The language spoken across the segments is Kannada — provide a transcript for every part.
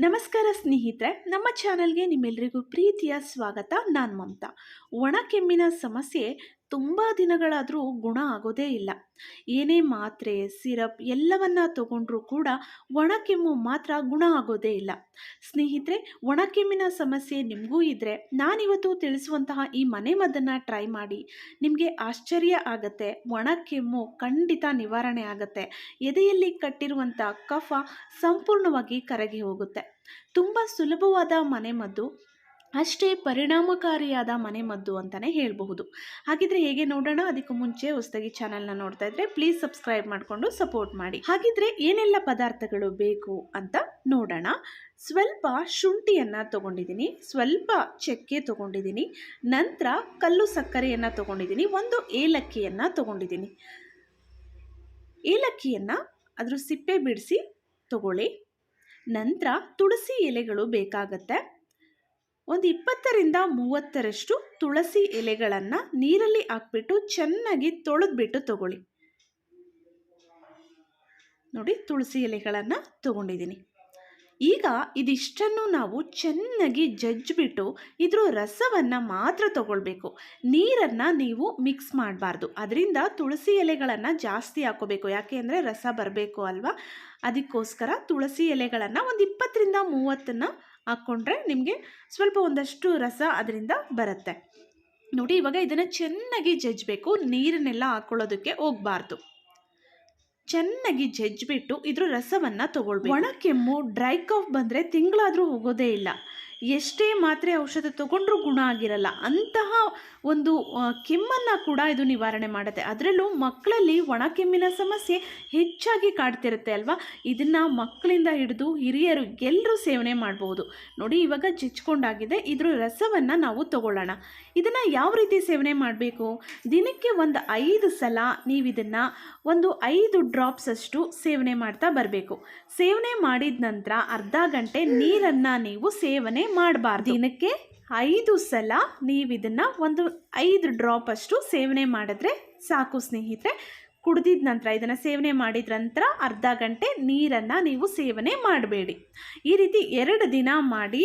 ನಮಸ್ಕಾರ ಸ್ನೇಹಿತರೆ ನಮ್ಮ ಚಾನಲ್ಗೆ ನಿಮ್ಮೆಲ್ಲರಿಗೂ ಪ್ರೀತಿಯ ಸ್ವಾಗತ. ನಾನು ಮಮತಾ. ಒಣ ಕೆಮ್ಮಿನ ಸಮಸ್ಯೆ ತುಂಬ ದಿನಗಳಾದರೂ ಗುಣ ಆಗೋದೇ ಇಲ್ಲ. ಏನೇ ಮಾತ್ರೆ, ಸಿರಪ್ ಎಲ್ಲವನ್ನ ತಗೊಂಡ್ರೂ ಕೂಡ ಒಣ ಕೆಮ್ಮು ಮಾತ್ರ ಗುಣ ಆಗೋದೇ ಇಲ್ಲ. ಸ್ನೇಹಿತರೆ, ಒಣ ಕೆಮ್ಮಿನ ಸಮಸ್ಯೆ ನಿಮಗೂ ಇದ್ದರೆ ನಾನಿವತ್ತು ತಿಳಿಸುವಂತಹ ಈ ಮನೆಮದ್ದನ್ನು ಟ್ರೈ ಮಾಡಿ. ನಿಮಗೆ ಆಶ್ಚರ್ಯ ಆಗತ್ತೆ. ಒಣ ಕೆಮ್ಮು ಖಂಡಿತ ನಿವಾರಣೆ ಆಗುತ್ತೆ. ಎದೆಯಲ್ಲಿ ಕಟ್ಟಿರುವಂಥ ಕಫ ಸಂಪೂರ್ಣವಾಗಿ ಕರಗಿ ಹೋಗುತ್ತೆ. ತುಂಬ ಸುಲಭವಾದ ಮನೆಮದ್ದು ಅಷ್ಟೇ ಪರಿಣಾಮಕಾರಿಯಾದ ಮನೆಮದ್ದು ಅಂತಲೇ ಹೇಳಬಹುದು. ಹಾಗಿದ್ರೆ ಹೇಗೆ ನೋಡೋಣ? ಅದಕ್ಕೂ ಮುಂಚೆ ಹೊಸದಾಗಿ ಚಾನಲ್ನ ನೋಡ್ತಾ ಇದ್ರೆ ಪ್ಲೀಸ್ ಸಬ್ಸ್ಕ್ರೈಬ್ ಮಾಡಿಕೊಂಡು ಸಪೋರ್ಟ್ ಮಾಡಿ. ಹಾಗಿದ್ರೆ ಏನೆಲ್ಲ ಪದಾರ್ಥಗಳು ಬೇಕು ಅಂತ ನೋಡೋಣ. ಸ್ವಲ್ಪ ಶುಂಠಿಯನ್ನು ತಗೊಂಡಿದ್ದೀನಿ, ಸ್ವಲ್ಪ ಚಕ್ಕೆ ತಗೊಂಡಿದ್ದೀನಿ, ನಂತರ ಕಲ್ಲು ಸಕ್ಕರೆಯನ್ನು ತಗೊಂಡಿದ್ದೀನಿ, ಒಂದು ಏಲಕ್ಕಿಯನ್ನು ತಗೊಂಡಿದ್ದೀನಿ. ಏಲಕ್ಕಿಯನ್ನು ಅದ್ರ ಸಿಪ್ಪೆ ಬಿಡಿಸಿ ತಗೊಳ್ಳಿ. ನಂತರ ತುಳಸಿ ಎಲೆಗಳು ಬೇಕಾಗತ್ತೆ. ಒಂದು ಇಪ್ಪತ್ತರಿಂದ ಮೂವತ್ತರಷ್ಟು ತುಳಸಿ ಎಲೆಗಳನ್ನು ನೀರಲ್ಲಿ ಹಾಕ್ಬಿಟ್ಟು ಚೆನ್ನಾಗಿ ತೊಳೆದ್ಬಿಟ್ಟು ತಗೊಳ್ಳಿ. ನೋಡಿ, ತುಳಸಿ ಎಲೆಗಳನ್ನು ತಗೊಂಡಿದ್ದೀನಿ. ಈಗ ಇದಿಷ್ಟನ್ನು ನಾವು ಚೆನ್ನಾಗಿ ಜಜ್ಜಿಬಿಟ್ಟು ಇದ್ರ ರಸವನ್ನು ಮಾತ್ರ ತಗೊಳ್ಬೇಕು. ನೀರನ್ನು ನೀವು ಮಿಕ್ಸ್ ಮಾಡಬಾರ್ದು. ಅದರಿಂದ ತುಳಸಿ ಎಲೆಗಳನ್ನು ಜಾಸ್ತಿ ಹಾಕೋಬೇಕು. ಯಾಕೆ ಅಂದರೆ ರಸ ಬರಬೇಕು ಅಲ್ವಾ? ಅದಕ್ಕೋಸ್ಕರ ತುಳಸಿ ಎಲೆಗಳನ್ನು ಒಂದು ಇಪ್ಪತ್ತರಿಂದ ಮೂವತ್ತನ್ನು ಹಾಕ್ಕೊಂಡ್ರೆ ನಿಮಗೆ ಸ್ವಲ್ಪ ಒಂದಷ್ಟು ರಸ ಅದರಿಂದ ಬರುತ್ತೆ. ನೋಡಿ, ಇವಾಗ ಇದನ್ನು ಚೆನ್ನಾಗಿ ಜಜ್ಜಬೇಕು. ನೀರನ್ನೆಲ್ಲ ಹಾಕ್ಕೊಳ್ಳೋದಕ್ಕೆ ಹೋಗಬಾರ್ದು. ಚೆನ್ನಾಗಿ ಜಜ್ಜಿಬಿಟ್ಟು ಇದ್ರ ರಸವನ್ನು ತೊಗೊಳ್ಬೇಕು. ಒಣ ಕೆಮ್ಮು, ಡ್ರೈ ಕಾಫ್ ಬಂದರೆ ತಿಂಗಳಾದರೂ ಹೋಗೋದೇ ಇಲ್ಲ. ಎಷ್ಟೇ ಮಾತ್ರೆ ಔಷಧ ತಗೊಂಡ್ರೂ ಗುಣ ಆಗಿರಲ್ಲ. ಅಂತಹ ಒಂದು ಕೆಮ್ಮನ್ನು ಕೂಡ ಇದು ನಿವಾರಣೆ ಮಾಡುತ್ತೆ. ಅದರಲ್ಲೂ ಮಕ್ಕಳಲ್ಲಿ ಒಣ ಕೆಮ್ಮಿನ ಸಮಸ್ಯೆ ಹೆಚ್ಚಾಗಿ ಕಾಡ್ತಿರುತ್ತೆ ಅಲ್ವಾ? ಇದನ್ನು ಮಕ್ಕಳಿಂದ ಹಿಡಿದು ಹಿರಿಯರು ಎಲ್ಲರೂ ಸೇವನೆ ಮಾಡ್ಬೋದು ನೋಡಿ, ಇವಾಗ ಜಿಚ್ಕೊಂಡಾಗಿದೆ ಇದ್ರ ರಸವನ್ನು ನಾವು ತಗೊಳ್ಳೋಣ. ಇದನ್ನು ಯಾವ ರೀತಿ ಸೇವನೆ ಮಾಡಬೇಕು? ದಿನಕ್ಕೆ ಒಂದು ಐದು ಸಲ ನೀವು ಇದನ್ನು ಒಂದು ಐದು ಡ್ರಾಪ್ಸ್ ಅಷ್ಟು ಸೇವನೆ ಮಾಡ್ತಾ ಬರಬೇಕು. ಸೇವನೆ ಮಾಡಿದ ನಂತರ ಅರ್ಧ ಗಂಟೆ ನೀರನ್ನು ನೀವು ಸೇವನೆ ಮಾಡಬಾರ್ದು. ದಿನಕ್ಕೆ ಐದು ಸಲ ನೀವು ಇದನ್ನು ಒಂದು ಐದು ಡ್ರಾಪ್ ಅಷ್ಟು ಸೇವನೆ ಮಾಡಿದ್ರೆ ಸಾಕು ಸ್ನೇಹಿತರೆ. ಕುಡಿದಿದ ನಂತರ ಇದನ್ನು ಸೇವನೆ ಮಾಡಿದ ನಂತರ ಅರ್ಧ ಗಂಟೆ ನೀರನ್ನು ನೀವು ಸೇವನೆ ಮಾಡಬೇಡಿ. ಈ ರೀತಿ ಎರಡು ದಿನ ಮಾಡಿ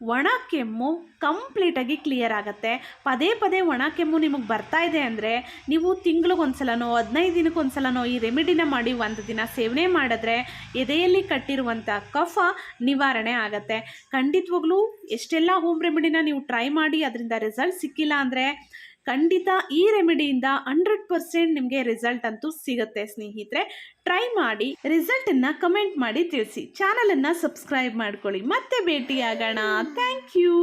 ಒಣ ಕೆಮ್ಮು ಕಂಪ್ಲೀಟಾಗಿ ಕ್ಲಿಯರ್ ಆಗುತ್ತೆ. ಪದೇ ಪದೇ ಒಣ ಕೆಮ್ಮು ನಿಮಗೆ ಬರ್ತಾ ಇದೆ ಅಂದರೆ ನೀವು ತಿಂಗಳಿಗೊಂದ್ಸಲನೋ ಹದಿನೈದು ದಿನಕ್ಕೊಂದ್ಸಲನೋ ಈ ರೆಮಿಡಿನ ಮಾಡಿ ಒಂದು ದಿನ ಸೇವನೆ ಮಾಡಿದ್ರೆ ಎದೆಯಲ್ಲಿ ಕಟ್ಟಿರುವಂಥ ಕಫ ನಿವಾರಣೆ ಆಗುತ್ತೆ. ಖಂಡಿತವಾಗ್ಲೂ ಎಷ್ಟೆಲ್ಲ ಹೋಮ್ ರೆಮಿಡಿನ ನೀವು ಟ್ರೈ ಮಾಡಿ, ಅದರಿಂದ ರಿಸಲ್ಟ್ ಸಿಕ್ಕಿಲ್ಲ ಅಂದರೆ ಖಂಡಿತ ಈ ರೆಮಿಡಿಯಿಂದ ಹಂಡ್ರೆಡ್ ಪರ್ಸೆಂಟ್ ನಿಮಗೆ ರಿಸಲ್ಟ್ ಅಂತೂ ಸಿಗುತ್ತೆ ಸ್ನೇಹಿತರೆ. ಟ್ರೈ ಮಾಡಿ ರಿಸಲ್ಟನ್ನು ಕಮೆಂಟ್ ಮಾಡಿ ತಿಳಿಸಿ. ಚಾನಲನ್ನು ಸಬ್ಸ್ಕ್ರೈಬ್ ಮಾಡ್ಕೊಳ್ಳಿ. ಮತ್ತೆ ಭೇಟಿಯಾಗೋಣ. Thank you